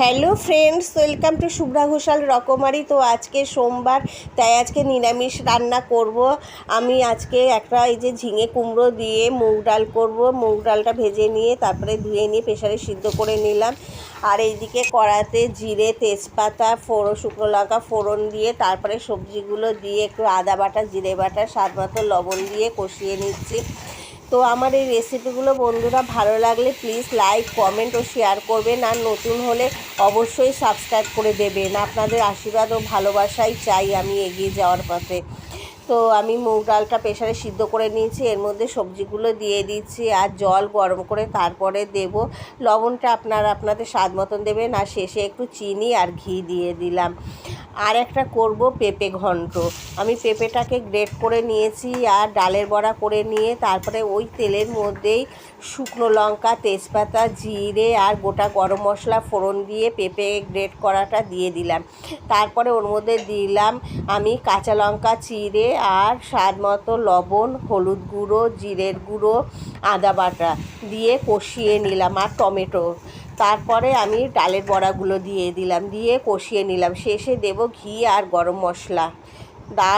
Hello friends, welcome to Shubhra Ghoshal Rokomari. তো আজকে সোমবার, তাই আজকে নিরামিষ রান্না করব। আমি আজকে একটা এই যে ঝিঙে কুমড়ো দিয়ে মুগ ডাল করব। মুগ ডালটা ভেজে নিয়ে তারপরে ধুয়ে নিয়ে প্রেশারে সিদ্ধ করে নিলাম। আর এইদিকে কড়াতে জিরে, তেজপাতা ফোড়ো শুকনো লঙ্কা, ফোড়ন দিয়ে তারপরে সবজিগুলো দিয়ে একটু আদা বাটা, জিরে বাটা, স্বাদ মতো লবণ দিয়ে কষিয়ে নিচ্ছি। তো আমার এই রেসিপিগুলো বন্ধুরা ভালো লাগলে প্লিজ লাইক কমেন্ট ও শেয়ার করবেন। আর নতুন হলে অবশ্যই সাবস্ক্রাইব করে দেবেন। আপনাদের আশীর্বাদ ও ভালোবাসাই চাই আমি এগিয়ে যাওয়ার পথে। তো আমি মুগ ডালটা প্রেশারে সিদ্ধ করে নিয়েছি। এর মধ্যে সবজিগুলো দিয়ে দিচ্ছি আর জল গরম করে তারপরে দেব। লবণটা আপনারা আপনাদের স্বাদ মতন দেবেন। আর শেষে একটু চিনি আর ঘি দিয়ে দিলাম। আর একটা করব পেঁপে ঘন্ট। আমি পেঁপেটাকে গ্রেট করে নিয়েছি আর ডালের বড়া করে নিয়ে তারপরে ওই তেলের মধ্যেই শুকনো লঙ্কা, তেজপাতা, জিরে আর গোটা গরম মশলা ফোড়ন দিয়ে পেঁপে গ্রেট করাটা দিয়ে দিলাম। তারপরে ওর মধ্যে দিলাম আমি কাঁচা লঙ্কা, চিড়ে আর স্বাদ মতো লবণ, হলুদ গুঁড়ো, জিরের গুঁড়ো, আদা বাটা দিয়ে কষিয়ে নিলাম আর টমেটো। তারপরে আমি ডালের বড়াগুলো দিয়ে দিলাম, দিয়ে কষিয়ে নিলাম। শেষে দেব ঘি আর গরম মশলা। দা